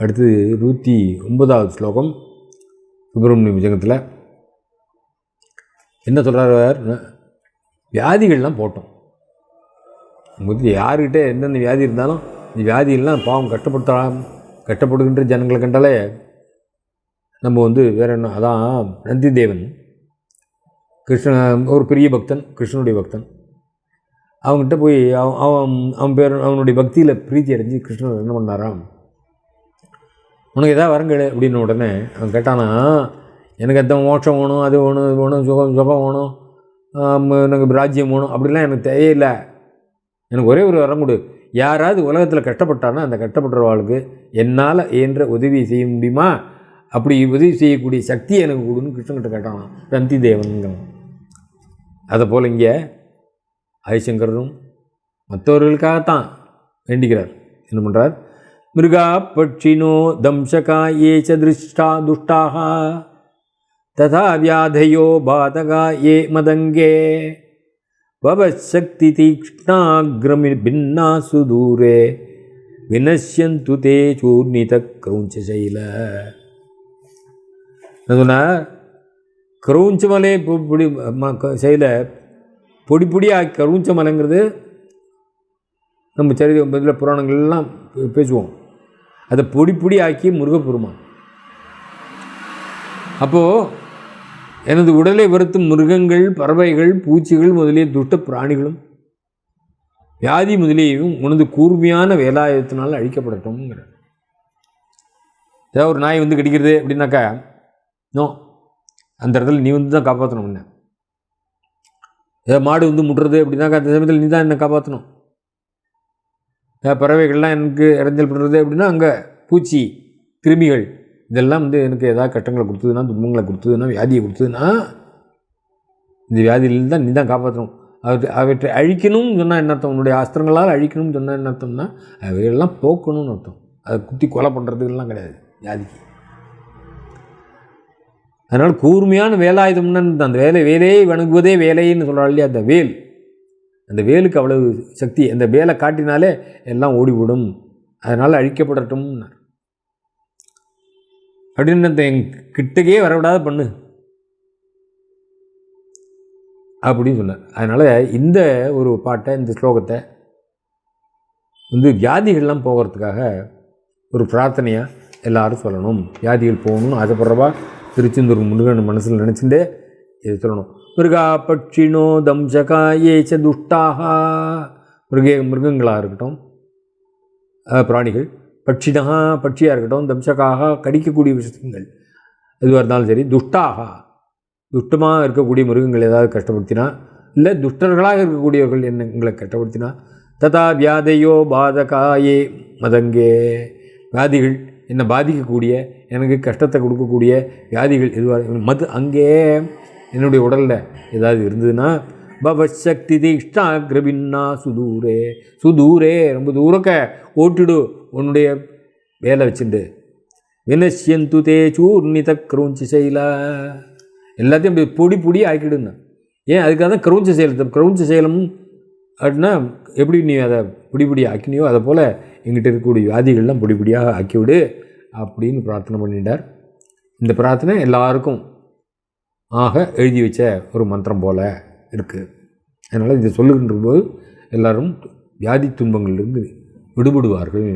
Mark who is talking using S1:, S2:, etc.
S1: அடுத்து நூற்றி ஒன்பதாவது ஸ்லோகம் சுப்பிரமணிய விஜயத்தில் என்ன சொல்கிறார் வியாதிகள்லாம் போட்டோம். உங்களுக்கு யாருக்கிட்ட எந்தெந்த வியாதி இருந்தாலும் இந்த வியாதியெல்லாம் பாவம் கஷ்டப்படுத்தலாம் கஷ்டப்படுகின்ற ஜனங்களை கண்டாலே நம்ம வந்து வேற என்ன அதான் நந்தி தேவன் கிருஷ்ண ஒரு பெரிய பக்தன் கிருஷ்ணனுடைய பக்தன். அவங்ககிட்ட போய் அவன் அவன் அவன் பேர் அவனுடைய பக்தியில் பிரீத்தி அடைஞ்சு கிருஷ்ணன் என்ன பண்ணாராம்? உனக்கு எதாவது வரங்கள் அப்படின்னு உடனே அவன் கேட்டானா எனக்கு எத்தனை மோட்சம் வேணும் அது வேணும் இது வேணும் சுகம் சுகம் வேணும் எனக்கு ராஜ்யம் வேணும் அப்படிலாம் எனக்கு தேவையில்லை எனக்கு ஒரே ஒரு வரம் கொடு. யாராவது உலகத்தில் கஷ்டப்பட்டானா அந்த கஷ்டப்படுறவாளுக்கு என்னால் இயன்ற உதவி செய்ய முடியுமா? அப்படி உதவி செய்யக்கூடிய சக்தி எனக்கு கொடுன்னு கிருஷ்ணன்கிட்ட கேட்டானா. ரந்தி தேவனுங்கிறவன் அதை போல் இங்கே ஆதிசங்கரரும் மற்றவர்களுக்காகத்தான் வேண்டிக்கிறார். என்ன பண்ணுறார் மிருகா பட்சினோ தம்சகா ஏ ச திருஷ்டா துஷ்டாக ததா வியாதையோ பாதகா ஏ மதங்கே பவசக்தி தீக்ஷ்ணாகிரமி பின்னா சுதூரே வினஷ்யந்து தே சூர்ணித கிரௌஞ்சசைல சொன்னார்? கிரௌஞ்ச மலை பொடி ம- க- செயல பொடி பொடியாக கருஞ்ச மலைங்கிறது நம்ம சரி இதில் புராணங்கள்லாம் பே- பேசுவோம். அதை பொடி பொடி ஆக்கி முருகப்பெருமான். அப்போது எனது உடலை வருத்தும் மிருகங்கள் பறவைகள் பூச்சிகள் முதலிய துஷ்ட பிராணிகளும் வியாதி முதலியவும் உனது கூர்மையான வேலாயுதத்தினால் அழிக்கப்படட்டும்ங்கிற ஏதாவது ஒரு நாய் வந்து கடிக்கிறது அப்படின்னாக்கா நோ அந்த இடத்துல நீ வந்து தான் காப்பாற்றணும் என்ன ஏதாவது மாடு வந்து முட்டுறது அப்படின்னாக்கா அந்த சமயத்தில் நீ தான் என்னை காப்பாற்றணும் பறவைகள்லாம் எனக்கு இடைஞ்சல் பண்ணுறது அப்படின்னா அங்கே பூச்சி கிருமிகள் இதெல்லாம் வந்து எனக்கு ஏதாவது கஷ்டங்களை கொடுத்ததுன்னா துன்பங்களை கொடுத்ததுன்னா வியாதியை கொடுத்ததுன்னா இந்த வியாதியிலேருந்து தான் நீ தான் காப்பாற்றணும் அவற்றை அவற்றை அழிக்கணும்னு சொன்னால் என்ன அர்த்தம்? உன்னுடைய அஸ்திரங்களால் அழிக்கணும்னு சொன்னால் என்ன அர்த்தம்னா அவையெல்லாம் போக்கணும்னு அர்த்தம். அதை குத்தி கொலை பண்ணுறதுக்கெல்லாம் கிடையாது வியாதிக்கு. அதனால் கூர்மையான வேலாயுதம்னு அந்த வேலை வேலையை வணங்குவதே வேலைன்னு சொல்கிறாள் இல்லையா அந்த வேல். அந்த வேலுக்கு அவ்வளவு சக்தி அந்த வேலை காட்டினாலே எல்லாம் ஓடிவிடும். அதனால் அழிக்கப்படட்டும்னார் அப்படின்னு அந்த என் கிட்டக்கே வரவிடாத பண்ணு. அப்படின்னு சொன்னார். அதனால் இந்த ஒரு பாட்டை இந்த ஸ்லோகத்தை வந்து வியாதிகள்லாம் போகிறதுக்காக ஒரு பிரார்த்தனையாக எல்லாரும் சொல்லணும். வியாதிகள் போகணும்னு ஆசைப்படுறவா திருச்செந்தூர் முருகன் மனசில் நினச்சிட்டு இது சொல்லணும் மிருகா பட்சினோ தம்சகா ஏச்ச துஷ்டாக. மிருக மிருகங்களாக இருக்கட்டும். பிராணிகள். பட்சினகா பட்சியாக இருக்கட்டும். தம்சகாக கடிக்கக்கூடிய விஷயங்கள். எதுவாக இருந்தாலும் சரி. துஷ்டாக. துஷ்டமாக இருக்கக்கூடிய மிருகங்கள் ஏதாவது கஷ்டப்படுத்தினா இல்லை துஷ்டர்களாக இருக்கக்கூடியவர்கள் என்ன எங்களை கஷ்டப்படுத்தினா ததா வியாதையோ பாதகாயே மதங்கே. வியாதிகள் என்னை பாதிக்கக்கூடிய எனக்கு கஷ்டத்தை கொடுக்கக்கூடிய வியாதிகள் எதுவாக மது அங்கே என்னுடைய உடலில் ஏதாவது இருந்ததுன்னா பவசக்தி தீஷ்டாகிரபின்னா சுதூரே சுதூரே ரொம்ப தூரக்க ஓட்டிடு உன்னுடைய வேலை வச்சுண்டு. வினசியந்து தே சூர்ணித கிரௌஞ்சி செயல. எல்லாத்தையும் இப்படி பொடி பொடி ஆக்கிடுங்க ஏன்? அதுக்காக தான் கிரௌஞ்சி செயல் கிரௌஞ்சி செயலம் அப்படின்னா எப்படி நீ அதை பொடி பொடி ஆக்கினியோ அதை போல் எங்கிட்ட இருக்கக்கூடிய வியாதிகள்லாம் பொடி பொடியாக ஆக்கிவிடு அப்படின்னு பிரார்த்தனை பண்ணிட்டார். இந்த பிரார்த்தனை எல்லாருக்கும் ஆக எழுதி வச்ச ஒரு மந்திரம் போல் இருக்குது அதனால் இதை சொல்லுகின்ற போது எல்லோரும் வியாதி துன்பங்களிலிருந்து விடுபடுவார்கள்.